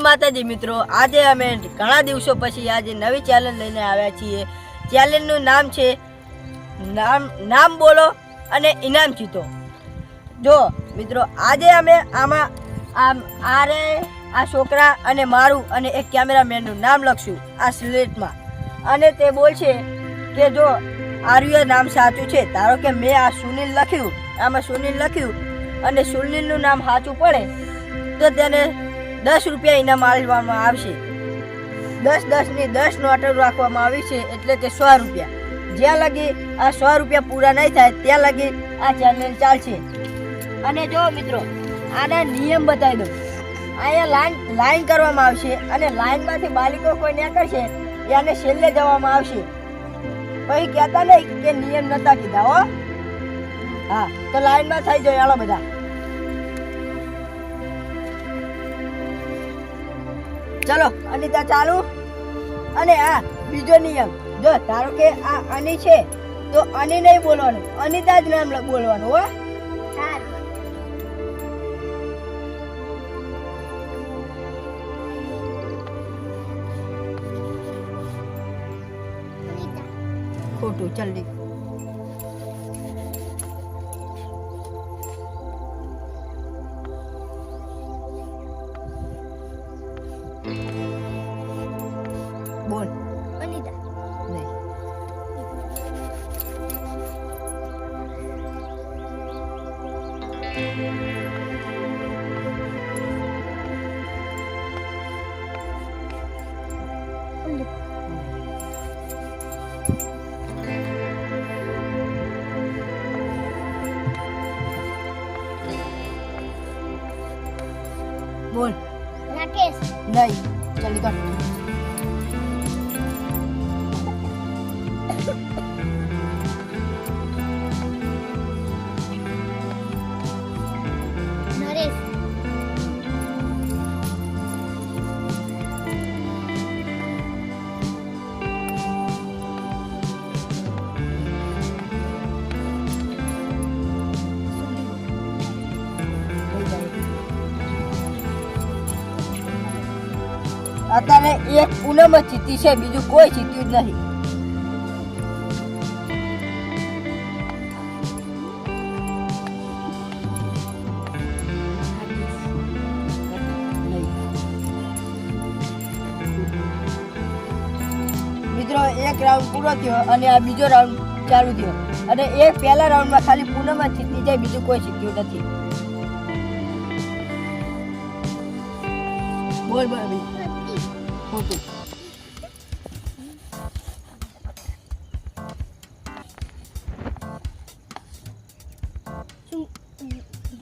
માતાજી મિત્રો, આજે અમે ઘણા દિવસો પછી આજે નવી ચેલેન્જ લઈને આવ્યા છીએ. ચેલેન્જનું નામ છે, નામ નામ બોલો અને ઇનામ જીતો. જો, મિત્રો, આજે અમે આમાં, આમ, આરે, આ છોકરા અને મારું અને એક કેમેરામેનનું નામ લખશું, આ સ્લેટમાં અને તે બોલશે કે જો, આર્ય નામ સાચું છે, ધારો કે મેં આ સુનિલ લખ્યું, આમાં સુનિલ લખ્યું, અને સુનિલનું નામ સાચું પડે, તો તેને દસ રૂપિયા ઇનામ આપવામાં આવશે. દસ દસની દસ નોટો રાખવામાં આવી છે એટલે કે સો રૂપિયા. જ્યાં લગી આ સો રૂપિયા પૂરા નહીં થાય, ત્યાં લગી આ ચેનલ ચાલશે. અને જો મિત્રો, આના નિયમ બતાવી દઉં. અહીંયા લાઈન લાઈન કરવામાં આવશે અને લાઈનમાંથી બાલિકો કોઈ નીકળશે એને છેલ્લે જવામાં આવશે. પછી કહેતા નહીં કે નિયમ નતા કીધા હો. હા, તો લાઈનમાં થઈ જાય આલો બધા. ચલો અનિતા ચાલુ. અને આ બીજો નિયમ જો ધારો કે આ અની છે તો અની નહીં બોલવાનું અનિતા જ નામ બોલવાનું હો. ખોટું જલ્દી. બોલ નહીં બોલ રાકેશ નહીં જલ્દી કર અત્યારે એક પૂનમ જ જીતી છે, બીજું કોઈ જીત્યું જ નથી મિત્રો, એક રાઉન્ડ પૂરો થયો અને આ બીજો રાઉન્ડ ચાલુ થયો. અને એ પહેલા રાઉન્ડમાં ખાલી પૂનમ જ જીતી જાય, બીજું કોઈ જીત્યું નથી. બોલ બોલ ખોટું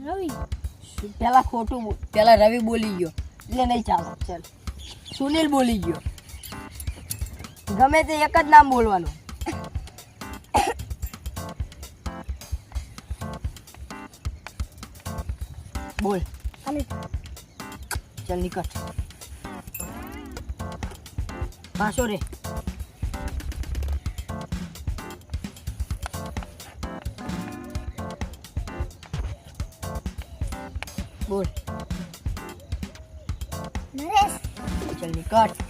રવિ? પેલા ખોટું પેલા રવિ બોલી ગયો. એટલે નહીં ચાલો. ચાલ. સુનિલ બોલી ગયો. ગમે તે એક જ નામ બોલવાનું. બોલ. ચાલ નીકળ. પાછો રે. બોલ. નરેશ. ચાલ નીકળ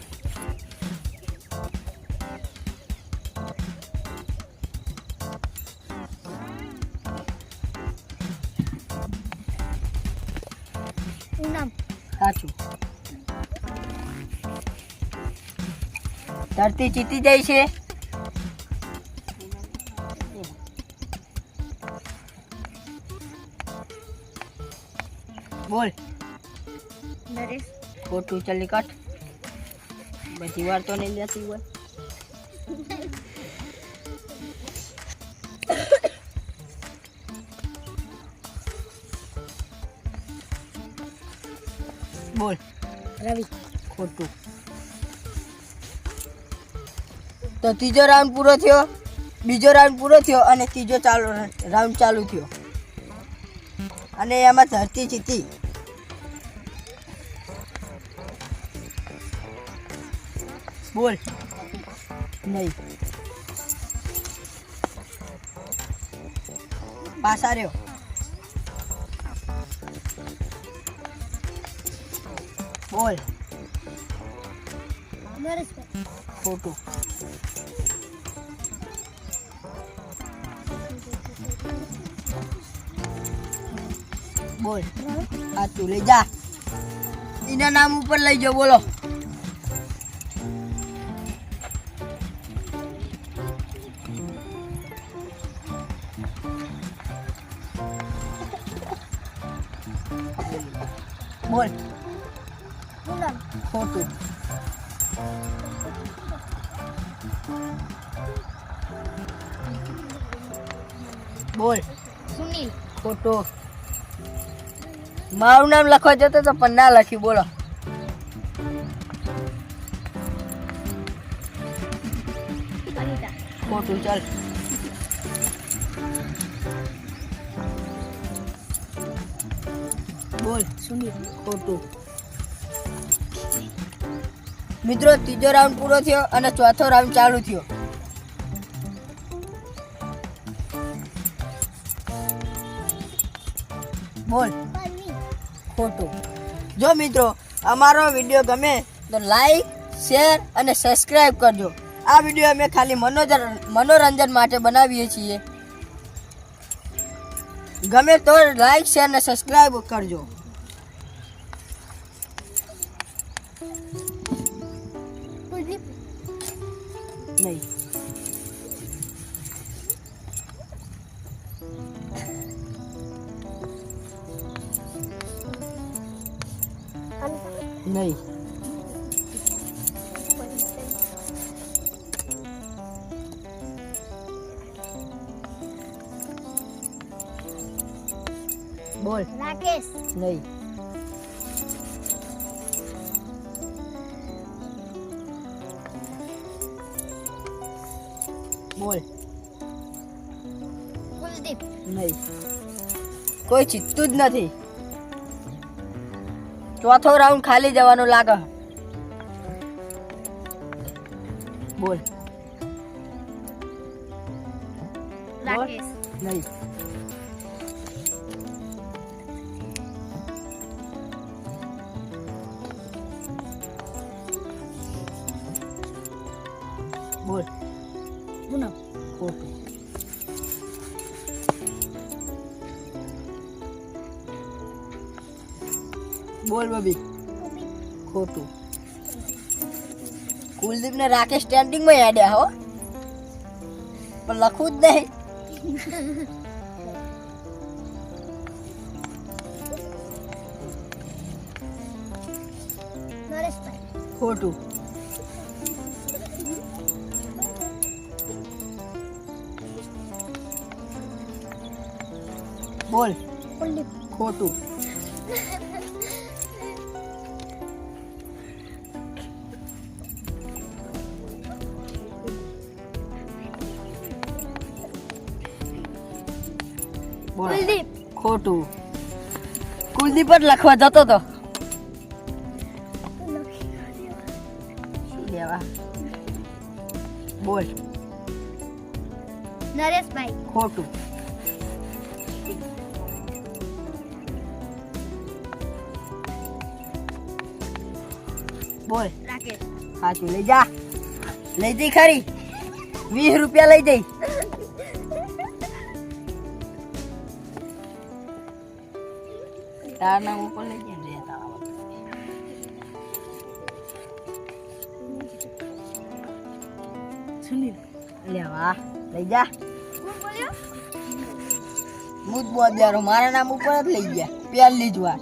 સાચું. ધરતી જીતી જાય છે. બોલ. નરેશ. ખોટું ચલી કટ બધી વાર તો નહીં લેતી હોય. બોલ. રવિ. ખોટું. તો ત્રીજો રાઉન્ડ પૂરો થયો. બીજો રાઉન્ડ પૂરો થયો અને ત્રીજો ચાલુ રાઉન્ડ ચાલુ થયો. અને એમાં ધરતી જીતી. બોલ. નહીં. પાછા રહ્યો. બોલ. નરેશભાઈ બોલ. આ તું લઈ જા. એના નામ ઉપર લઈ જાઓ બોલો. બોલ. ખોટું બોલ. સુનિલ. ખોટું. મારું નામ લખવા જતો તો પણ ના લખ્યું બોલો. ખોટું ચાલ. બોલ. સુનિલ. ખોટું. મિત્રો ત્રીજો રાઉન્ડ પૂરો થયો અને ચોથો રાઉન્ડ ચાલુ થયો. બોલ. ખોટું. જો મિત્રો, અમારો વીડિયો ગમે તો લાઈક શેર અને સબસ્ક્રાઈબ કરજો. આ વીડિયો અમે ખાલી મનોરંજન મનોરંજન માટે બનાવીએ છીએ. ગમે તો લાઈક શેર અને સબસ્ક્રાઈબ કરજો. નહીં. નહીં. બોલ. રાકેશ. નહીં. બોલ. કુલદીપ. નહીં. કોઈ ચિત્તું જ નથી. ચોથો રાઉન્ડ ખાલી જવાનો લાગે. બોલ. રાકેશ. નહીં બોલ. પૂનમ ખોટું બોલ બબી ખોટું કુલદીપ ને રાકેશ સ્ટેન્ડિંગમાં હેડ્યા હો પણ લખવું જ નહીં નરેશભાઈ ખોટું બોલ કુલદીપ ખોટું ખોટું કુલદીપ જ લખવા જતો તો. લેવા? બોલ. નરેશભાઈ. ખોટું. બોલ. રાકેશ. સાચું લઈ જા. લઈ જઈ ખરી. વીસ રૂપિયા લઈ જઈ. તાર નામ ઉપર લઈ જઈને રહેતા સુનિલ લેવા લઈ જા. હું જ બોદ્યારો, મારા નામ ઉપર જ લઈ ગયા, પહેલી જ વાર.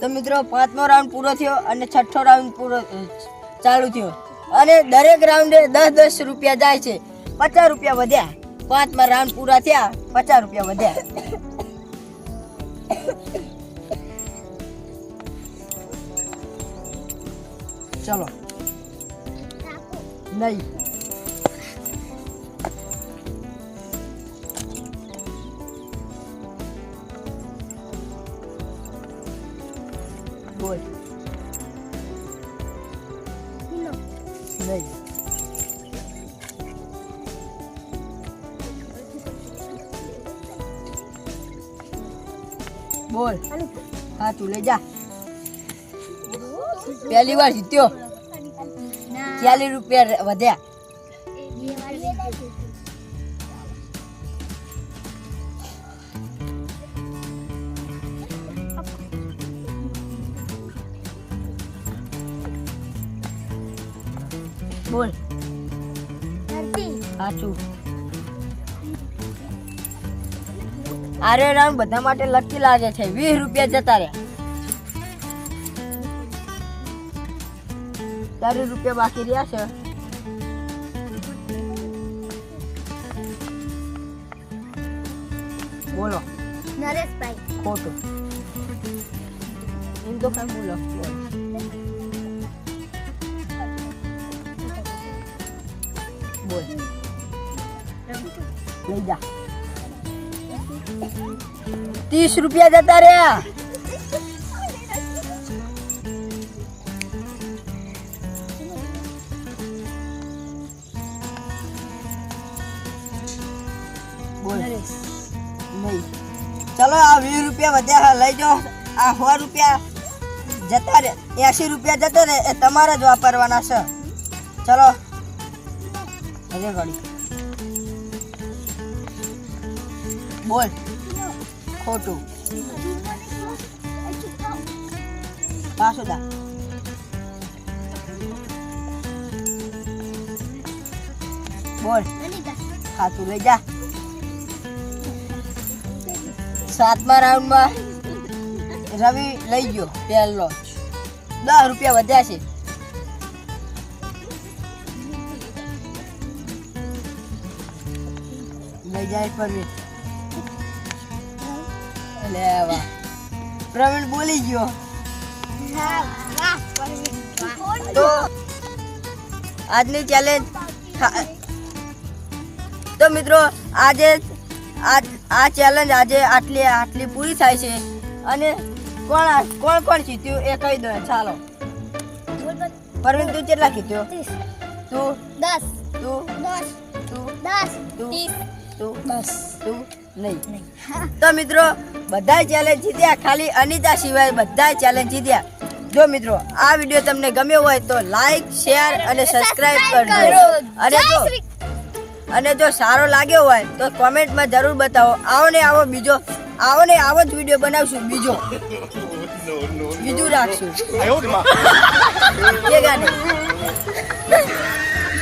તો મિત્રો, પાંચમો રાઉન્ડ પૂરો થયો અને છઠ્ઠો રાઉન્ડ પૂરો ચાલુ થયો. અને દરેક રાઉન્ડે દસ દસ રૂપિયા જાય છે. પચાસ રૂપિયા વધ્યા. પાંચમા રાઉન્ડ પૂરા થયા, પચાસ રૂપિયા વધ્યા. ચલો નહીં બોલ પૂનમ નહીં બોલ અનિતા હા તું લઈ જા પહેલી વાર જીત્યો. ચાલીસ રૂપિયા વધ્યા. બોલ. સાચું. આરે રામ, બધા માટે લકી લાગે છે. વીસ રૂપિયા જતા રહ્યા. ચાલીસ રૂપિયા બાકી રહ્યા છે. બોલો. નરેશભાઈ. ખોટું. એમ તો કઈ બોલો. બોલ. લઈ જા. ત્રીસ રૂપિયા જતા રહ્યા. રૂપિયા વધ્યા લઈ જાઓ. આ સો રૂપિયા જતા રે એસી રૂપિયા જતા રે એ તમારે જ વાપરવાના છે. ચલો. અરે ઘડી. બોલ. ખોટું. પાછું બોલ. હા તું લઈ જા. સાતમા રાઉન્ડમાં રવિ લઈ ગયો પહેલો. દસ રૂપિયા વધ્યા છે. લઈ જાય પરવીન લે વાહ પ્રવીણ બોલી ગયો. તો આજની ચેલેન્જ તો મિત્રો, આજે આ ચેલેન્જ આજે આટલી આટલી પૂરી થાય છે. અને કોણ કોણ કોણ જીત્યું એ કહી દો ચાલો. પરવીન તું કેટલા જીત્યો તું દસ. તું દસ. તું દસ. તું તું દસ તું નહીં. તો મિત્રો બધા ચેલેન્જ જીત્યા ખાલી અનિતા સિવાય બધા ચેલેન્જ જીત્યા. જો મિત્રો આ વીડિયો તમને ગમ્યો હોય તો લાઈક શેર અને સબસ્ક્રાઇબ કરજો. અને જો અને જો સારો લાગ્યો હોય તો કોમેન્ટમાં જરૂર બતાવો. આવો ને આવો બીજો. આવો ને આવો જ વીડિયો બનાવશું બીજો. બીજું રાખશું.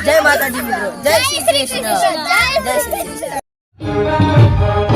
જય માતાજી મિત્રો. જય શ્રી કૃષ્ણ. જય શ્રી કૃષ્ણ.